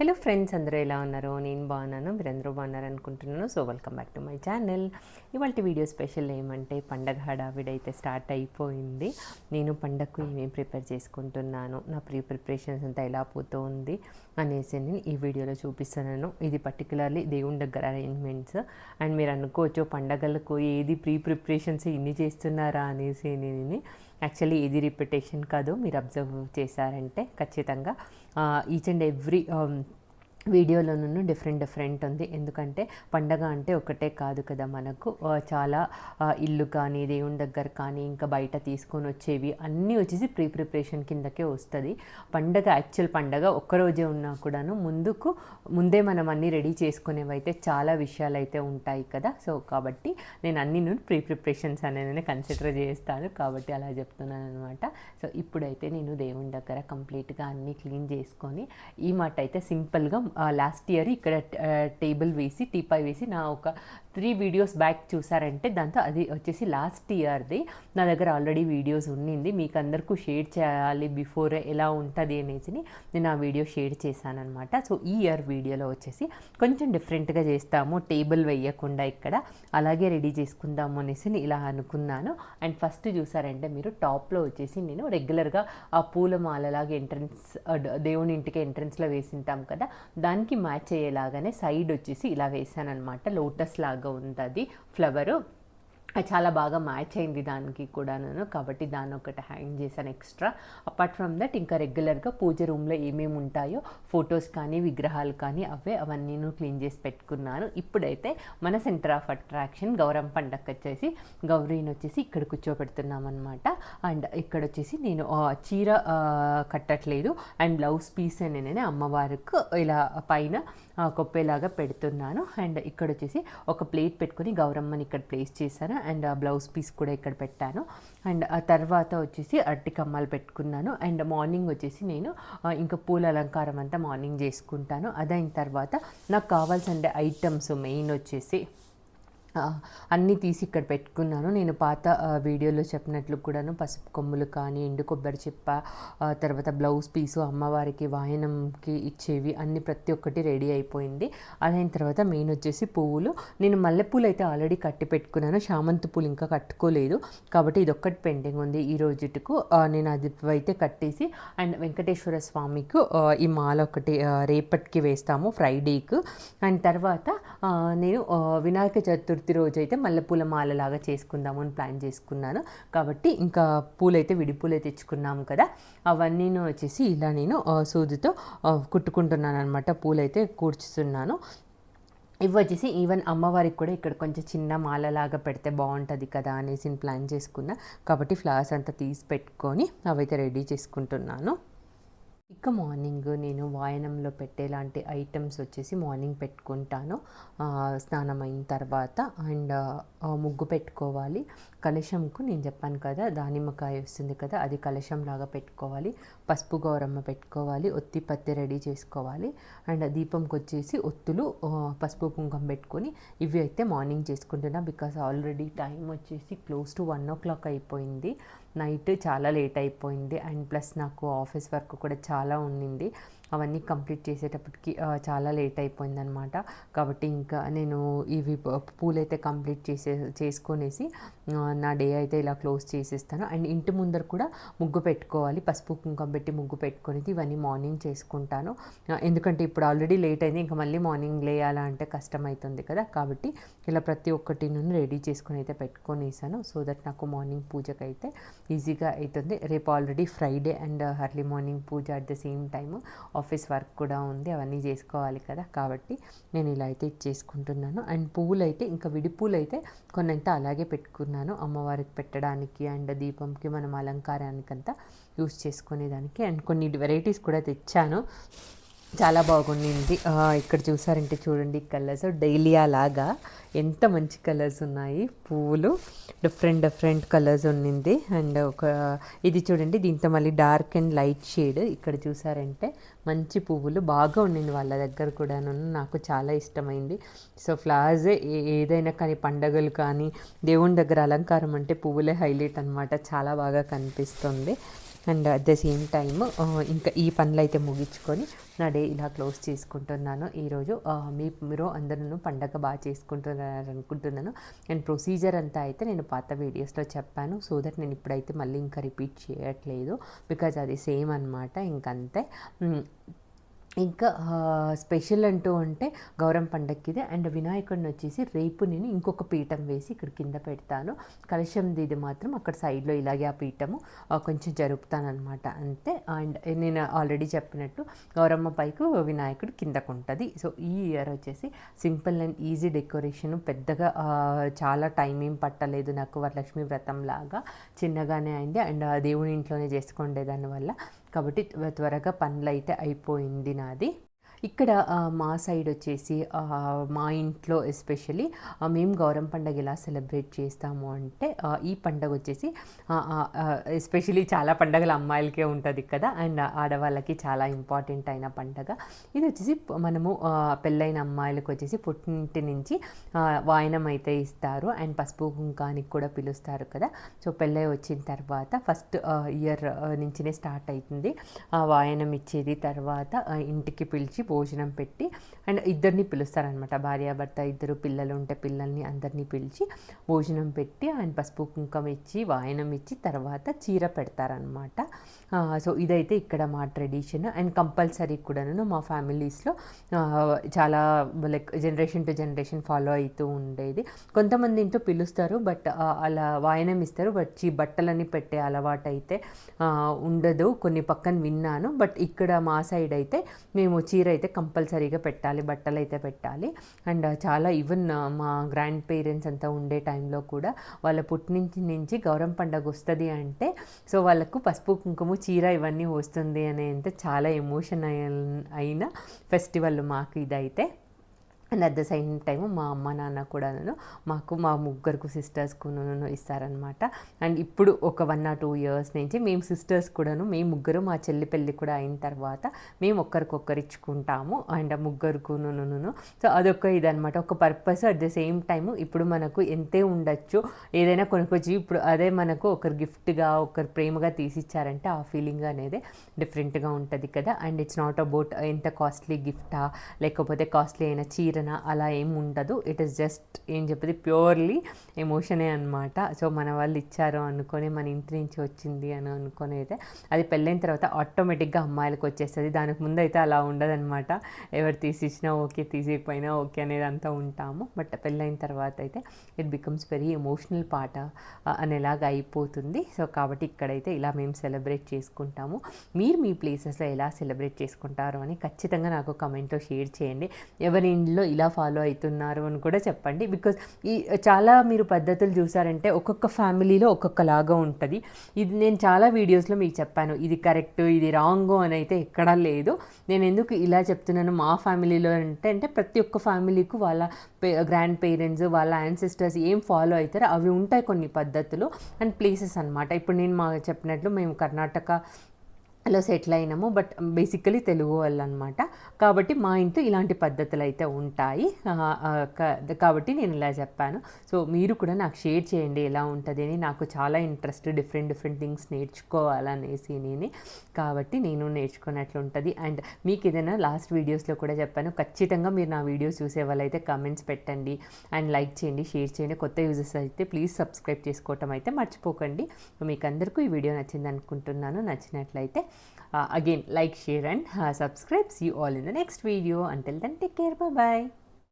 Hello friends అందరూ ఎలా ఉన్నారు? నేను బాగున్నాను మీరందరూ బాగున్నారు అనుకుంటున్నాను. So welcome back to my channel ఇవాళ వీడియో స్పెషల్ ఏమంటే పండగ హడావిడైతే స్టార్ట్ అయిపోయింది. నేను పండగకు ఏమేమి ప్రిపేర్ చేసుకుంటున్నాను నా ప్రీ ప్రిపరేషన్స్ అంతా ఎలా పోతూ ఉంది అనేసి నేను ఈ వీడియోలో చూపిస్తున్నాను. ఇది పర్టికులర్లీ దేవుని దగ్గర అరేంజ్మెంట్స్ అండ్ మీరు అనుకోవచ్చు పండగలకు ఏది ప్రీ ప్రిపరేషన్స్ ఇన్ని చేస్తున్నారా అనేసి నేను యాక్చువల్లీ ఇది రిపిటేషన్ కాదు మీరు అబ్జర్వ్ చేశారంటే ఖచ్చితంగా ఈచ్ అండ్ ఎవ్రీ వీడియోలోనూ డిఫరెంట్ డిఫరెంట్ ఉంది. ఎందుకంటే పండగ అంటే ఒకటే కాదు కదా మనకు. చాలా ఇల్లు కానీ దేవుని దగ్గర కానీ ఇంకా బయట తీసుకొని వచ్చేవి అన్నీ వచ్చేసి ప్రీ ప్రిపరేషన్ కిందకే వస్తుంది. పండగ యాక్చువల్ పండగ ఒక్కరోజే ఉన్నా కూడాను ముందుకు ముందే మనం అన్నీ రెడీ చేసుకునేవి అయితే చాలా విషయాలు అయితే ఉంటాయి కదా. సో కాబట్టి నేను అన్ని నేను ప్రీ ప్రిపరేషన్స్ అనేది కన్సిడర్ చేస్తాను. కాబట్టి అలా చెప్తున్నాను అనమాట సో ఇప్పుడైతే నేను దేవుని దగ్గర కంప్లీట్గా అన్నీ క్లీన్ చేసుకొని ఈ మాట అయితే సింపుల్గా లాస్ట్ ఇయర్ ఇక్కడ టేబుల్ వేసి టీపై వేసి నా ఒక త్రీ వీడియోస్ బ్యాక్ చూసారంటే దాంతో అది వచ్చేసి లాస్ట్ ఇయర్ది నా దగ్గర ఆల్రెడీ వీడియోస్ ఉండింది మీకు అందరికీ షేర్ చేయాలి బిఫోర్ ఎలా ఉంటుంది అనేసి నేను ఆ వీడియో షేర్ చేశాను అనమాట సో ఈ ఇయర్ వీడియోలో వచ్చేసి కొంచెం డిఫరెంట్గా చేస్తాము. టేబుల్ వేయకుండా ఇక్కడ అలాగే రెడీ చేసుకుందాము అనేసి ఇలా అనుకున్నాను. అండ్ ఫస్ట్ చూసారంటే మీరు టాప్లో వచ్చేసి నేను రెగ్యులర్గా ఆ పూల మాలలాగా ఎంట్రన్స్ దేవుని ఇంటికి ఎంట్రన్స్లో వేసింటాం కదా. దానికి మ్యాచ్ అయ్యేలాగానే సైడ్ వచ్చేసి ఇలా వేసాను అనమాట లోటస్ లాగా ఉంటుంది ఫ్లవరు. చాలా బాగా మ్యాచ్ అయింది దానికి కూడా నేను కాబట్టి దాన్ని ఒకటి హ్యాంగ్ చేశాను ఎక్స్ట్రా. అపార్ట్ ఫ్రమ్ దట్ ఇంకా రెగ్యులర్గా పూజ రూమ్లో ఏమేమి ఉంటాయో ఫొటోస్ కానీ విగ్రహాలు కానీ అవే అవన్నీ నేను క్లీన్ చేసి పెట్టుకున్నాను. ఇప్పుడైతే మన సెంటర్ ఆఫ్ అట్రాక్షన్ గౌరవం పండగ వచ్చేసి గౌరీని వచ్చేసి ఇక్కడ కూర్చోబెడుతున్నాం అనమాట అండ్ ఇక్కడ వచ్చేసి నేను చీర కట్టట్లేదు. అండ్ బ్లౌజ్ పీస్ అని నేను అమ్మవారికి ఇలా పైన కొప్పేలాగా పెడుతున్నాను. అండ్ ఇక్కడ వచ్చేసి ఒక ప్లేట్ పెట్టుకొని గౌరమ్మని ఇక్కడ ప్లేస్ చేశాను. అండ్ బ్లౌజ్ పీస్ కూడా ఇక్కడ పెట్టాను. అండ్ ఆ తర్వాత వచ్చేసి అట్టి కమ్మలు పెట్టుకున్నాను. అండ్ మార్నింగ్ వచ్చేసి నేను ఇంకా పూల అలంకారం అంతా మార్నింగ్ చేసుకుంటాను. అదైన తర్వాత నాకు కావాల్సిన ఐటమ్స్ మెయిన్ వచ్చేసి అన్నీ తీసి ఇక్కడ పెట్టుకున్నాను. నేను పాత వీడియోలో చెప్పినట్లు కూడాను పసుపు కొమ్ములు కానీ ఎండు కొబ్బరి చిప్ప తర్వాత బ్లౌజ్ పీసు అమ్మవారికి వాయనంకి ఇచ్చేవి అన్ని ప్రతి ఒక్కటి రెడీ అయిపోయింది. అదైన తర్వాత మెయిన్ వచ్చేసి పువ్వులు. నేను మల్లెపూలు అయితే ఆల్రెడీ కట్టి పెట్టుకున్నాను. చామంతి పూలు ఇంకా కట్టుకోలేదు. కాబట్టి ఇది ఒక్కటి పెండింగ్ ఉంది ఈ రోజుకు నేను అది అయితే కట్టేసి అండ్ వెంకటేశ్వర స్వామికి ఈ మాల ఒకటి రేపటికి వేస్తాము ఫ్రైడేకి అండ్ తర్వాత నేను వినాయక చతుర్థి రోజు అయితే మల్లెపూల మాలలాగా చేసుకుందాము అని ప్లాన్ చేసుకున్నాను. కాబట్టి ఇంకా పూలైతే విడి పూలే తెచ్చుకున్నాము కదా. అవన్నీ వచ్చేసి ఇలా నేను సూదితో కుట్టుకుంటున్నాను అనమాట పూలైతే కూర్చుతున్నాను ఇవి వచ్చేసి ఈవెన్ అమ్మవారికి కూడా ఇక్కడ కొంచెం చిన్న మాలలాగా పెడితే బాగుంటుంది కదా అనేసి నేను ప్లాన్ చేసుకున్నా. కాబట్టి ఫ్లవర్స్ అంతా తీసి పెట్టుకొని అవైతే రెడీ చేసుకుంటున్నాను. ఇక మార్నింగ్ నేను వాయనంలో పెట్టేలాంటి ఐటమ్స్ వచ్చేసి మార్నింగ్ పెట్టుకుంటాను. స్నానం అయిన తర్వాత అండ్ ముగ్గు పెట్టుకోవాలి. కలశంకు నేను చెప్పాను కదా దానిమ్మకాయ వస్తుంది కదా అది కలశం లాగా పెట్టుకోవాలి. పసుపు గౌరమ్మ పెట్టుకోవాలి ఒత్తి పత్తి రెడీ చేసుకోవాలి. అండ్ దీపంకి వచ్చేసి ఒత్తులు పసుపు కుంకుమ పెట్టుకొని ఇవి అయితే మార్నింగ్ చేసుకుంటున్నా బికాస్ ఆల్రెడీ టైం వచ్చేసి close to one o'clock అయిపోయింది. నైట్ చాలా లేట్ అయిపోయింది. అండ్ ప్లస్ నాకు ఆఫీస్ వర్క్ కూడా చాలా ఉండింది. అవన్నీ కంప్లీట్ చేసేటప్పటికి చాలా లేట్ అయిపోయిందనమాట కాబట్టి ఇంకా నేను ఇవి పూలైతే కంప్లీట్ చేసే చేసుకొనేసి నా డే అయితే ఇలా క్లోజ్ చేసేస్తాను. అండ్ ఇంటి ముందర కూడా ముగ్గు పెట్టుకోవాలి. పసుపు కుంకం పెట్టి ముగ్గు పెట్టుకునేది ఇవన్నీ మార్నింగ్ చేసుకుంటాను. ఎందుకంటే ఇప్పుడు ఆల్రెడీ లేట్ అయింది. ఇంకా మళ్ళీ మార్నింగ్ లేయాలా అంటే కష్టం అవుతుంది కదా. కాబట్టి ఇలా ప్రతి ఒక్కటి నేను రెడీ చేసుకుని అయితే పెట్టుకొనేసాను. సో దట్ నాకు మార్నింగ్ పూజకి అయితే ఈజీగా అవుతుంది రేపు already Friday and early morning puja at the same time. Office work కూడా ఉంది అవన్నీ చేసుకోవాలి కదా. కాబట్టి నేను ఇలా అయితే చేసుకుంటున్నాను అండ్ పువ్వులు అయితే ఇంకా విడి పూలు అయితే కొన్నంత అలాగే పెట్టుకున్నాను. అమ్మవారికి పెట్టడానికి అండ్ దీపంకి మనం అలంకారానికంతా యూస్ చేసుకునేదానికి అండ్ కొన్ని వెరైటీస్ కూడా తెచ్చాను. చాలా బాగుండింది ఇక్కడ చూసారంటే చూడండి కలర్స్ డైలియా లాగా ఎంత మంచి కలర్స్ ఉన్నాయి. పువ్వులు డిఫరెంట్ డిఫరెంట్ కలర్స్ ఉన్నింది. అండ్ ఒక ఇది చూడండి దీంతో మళ్ళీ డార్క్ అండ్ లైట్ షేడ్. ఇక్కడ చూసారంటే మంచి పువ్వులు బాగా ఉండింది వాళ్ళ దగ్గర కూడాను. నాకు చాలా ఇష్టమైంది. సో ఫ్లవర్స్ ఏదైనా కానీ పండగలు కానీ దేవుని దగ్గర అలంకారం అంటే పువ్వులే హైలైట్ అనమాట చాలా బాగా కనిపిస్తుంది. And at the same time ఇంకా ఈ పనులు అయితే ముగించుకొని నా డే ఇలా క్లోజ్ చేసుకుంటున్నాను. ఈరోజు మీ మీరు అందరూ పండగ బాగా చేసుకుంటున్నారు అనుకుంటున్నాను అండ్ ప్రొసీజర్ అంతా అయితే నేను పాత వీడియోస్లో చెప్పాను. సో దట్ నేను ఇప్పుడైతే మళ్ళీ ఇంకా రిపీట్ చేయట్లేదు. బికాజ్ అది సేమ్ అనమాట ఇంకంతే. ఇంకా స్పెషల్ అంటూ అంటే గౌరవం పండక్కిదే. అండ్ వినాయకుడిని వచ్చేసి రేపు నేను ఇంకొక పీఠం వేసి ఇక్కడ కింద పెడతాను. కలశం ఇది మాత్రం అక్కడ సైడ్లో ఇలాగే ఆ పీఠము కొంచెం జరుపుతానమాట అంతే. అండ్ నేను ఆల్రెడీ చెప్పినట్టు గౌరమ్మ పైకి వినాయకుడు కిందకు ఉంటుంది సో ఈ ఇయర్ వచ్చేసి సింపుల్ అండ్ ఈజీ డెకరేషన్ పెద్దగా చాలా టైం ఏం పట్టలేదు నాకు వరలక్ష్మి వ్రతం లాగా చిన్నగానే అయింది. అండ్ ఆ దేవుని ఇంట్లోనే చేసుకుండే దానివల్ల కాబట్టి త్వరగా పనులు అయితే అయిపోయింది నాది. ఇక్కడ మా సైడ్ వచ్చేసి మా ఇంట్లో ఎస్పెషలీ మేము గౌరవం పండగ ఎలా సెలబ్రేట్ చేస్తాము అంటే ఈ పండగ వచ్చేసి ఎస్పెషలీ చాలా పండగలు అమ్మాయిలకే ఉంటుంది కదా అండ్ ఆడవాళ్ళకి చాలా ఇంపార్టెంట్ అయిన పండగ. ఇది వచ్చేసి మనము పెళ్ళైన అమ్మాయిలకు వచ్చేసి పుట్టింటి నుంచి వాయనం అయితే ఇస్తారు అండ్ పసుపు కుంకానికి కూడా పిలుస్తారు కదా. సో పెళ్ళై వచ్చిన తర్వాత ఫస్ట్ ఇయర్ నుంచినే స్టార్ట్ అవుతుంది ఆ వాయనం ఇచ్చేది తర్వాత ఇంటికి పిలిచి భోజనం పెట్టి అండ్ ఇద్దరిని పిలుస్తారనమాట భార్యాభర్త ఇద్దరు పిల్లలు ఉంటే పిల్లల్ని అందరినీ పిలిచి భోజనం పెట్టి అండ్ పసుపు కుంకం ఇచ్చి వాయనం ఇచ్చి తర్వాత చీర పెడతారనమాట సో ఇదైతే ఇక్కడ మా ట్రెడిషన్ అండ్ కంపల్సరీ కూడాను మా ఫ్యామిలీస్లో చాలా like generation to generation follow అవుతూ ఉండేది. కొంతమంది ఇంట్లో పిలుస్తారు బట్ అలా వాయనం ఇస్తారు. బట్ చీ బట్టలని పెట్టే అలవాటు అయితే ఉండదు. కొన్ని పక్కన విన్నాను బట్ ఇక్కడ మా సైడ్ అయితే మేము చీర అయితే కంపల్సరీగా పెట్టాలి బట్టలు అయితే పెట్టాలి. అండ్ చాలా ఈవెన్ మా గ్రాండ్ పేరెంట్స్ అంతా ఉండే టైంలో కూడా వాళ్ళ పుట్టినించి నుంచి గౌరవం పండగ వస్తుంది అంటే సో వాళ్ళకు పసుపు కుంకుమ చీర ఇవన్నీ వస్తుంది అనే అంటే చాలా ఎమోషన్ అయిన ఫెస్టివల్ మాకు ఇదైతే. And at the same time మా అమ్మ నాన్న కూడాను మాకు మా ముగ్గురుకు సిస్టర్స్కు ఇస్తారనమాట అండ్ ఇప్పుడు ఒక వన్ ఆర్ టూ ఇయర్స్ నుంచి మేము సిస్టర్స్ కూడాను మేము ముగ్గురు మా చెల్లి పెళ్ళి కూడా అయిన తర్వాత మేము ఒక్కరికొక్కరు ఇచ్చుకుంటాము. అండ్ ముగ్గురుకును సో అదొక ఇదనమాట ఒక purpose at the same time ఇప్పుడు మనకు ఎంతే ఉండొచ్చు ఏదైనా కొనుక్కొచ్చి ఇప్పుడు అదే మనకు ఒకరు గిఫ్ట్గా ఒకరు ప్రేమగా తీసిచ్చారంటే ఆ ఫీలింగ్ అనేది డిఫరెంట్గా ఉంటుంది కదా. అండ్ ఇట్స్ నాట్ అబౌట్ ఎంత కాస్ట్లీ గిఫ్టా లేకపోతే కాస్ట్లీ అయిన చీరనా అలా ఏం ఉండదు. ఇట్ ఈస్ జస్ట్ ఏం చెప్పేది. ప్యూర్లీ ఎమోషనే అనమాట సో మన వాళ్ళు ఇచ్చారు అనుకొని మన ఇంటి నుంచి వచ్చింది అని అనుకొని అయితే అది పెళ్ళైన తర్వాత ఆటోమేటిక్గా అమ్మాయిలకు వచ్చేస్తుంది. దానికి ముందు అయితే అలా ఉండదన్నమాట. ఎవరు తీసిచ్చినా ఓకే తీసేయకపోయినా ఓకే అనేది అంతా ఉంటాము. బట్ పెళ్ళైన తర్వాత అయితే ఇట్ బికమ్స్ వెరీ ఎమోషనల్ పాట అనేలాగా అయిపోతుంది. సో కాబట్టి ఇక్కడైతే ఇలా మేము సెలబ్రేట్ చేసుకుంటాము. మీరు మీ ప్లేసెస్లో ఎలా సెలబ్రేట్ చేసుకుంటారు అని ఖచ్చితంగా నాకు కమెంట్లో షేర్ చేయండి. ఎవరి ఇంట్లో ఇలా ఫాలో అవుతున్నారు అని కూడా చెప్పండి. బికాజ్ ఈ చాలా మీరు పద్ధతులు చూసారంటే ఒక్కొక్క ఫ్యామిలీలో ఒక్కొక్కలాగా ఉంటుంది. ఇది నేను చాలా వీడియోస్లో మీకు చెప్పాను. ఇది కరెక్ట్ ఇది రాంగ్ అని అయితే ఎక్కడా లేదు. నేను ఎందుకు ఇలా చెప్తున్నాను? మా ఫ్యామిలీలో అంటే అంటే ప్రతి ఒక్క ఫ్యామిలీకి వాళ్ళ గ్రాండ్ పేరెంట్స్ వాళ్ళ యాన్సిస్టర్స్ ఏం ఫాలో అవుతారో అవి ఉంటాయి కొన్ని పద్ధతులు అండ్ ప్లేసెస్ అన్నమాట. ఇప్పుడు నేను మా చెప్పినట్లు మేము కర్ణాటక అలా సెటిల్ అయినాము. బట్ బేసికలీ తెలుగు వాళ్ళు అనమాట కాబట్టి మా ఇంట్లో ఇలాంటి పద్ధతులు అయితే ఉంటాయి కాబట్టి నేను ఇలా చెప్పాను. సో మీరు కూడా నాకు షేర్ చేయండి ఎలా ఉంటుంది అని. నాకు చాలా ఇంట్రెస్ట్ డిఫరెంట్ డిఫరెంట్ థింగ్స్ నేర్చుకోవాలనేసి నేను. కాబట్టి నేను నేర్చుకున్నట్లు ఉంటుంది. అండ్ మీకు ఏదైనా లాస్ట్ వీడియోస్లో కూడా చెప్పాను. ఖచ్చితంగా మీరు నా వీడియోస్ చూసే వాళ్ళైతే కమెంట్స్ పెట్టండి. అండ్ లైక్ చేయండి షేర్ చేయండి. కొత్త యూజర్స్ అయితే ప్లీజ్ సబ్స్క్రైబ్ చేసుకోవటం అయితే మర్చిపోకండి. మీకు అందరికీ ఈ వీడియో నచ్చింది అనుకుంటున్నాను నచ్చినట్లయితే Uh, again like share and uh, subscribe. See you all in the next video. Until then take care. Bye bye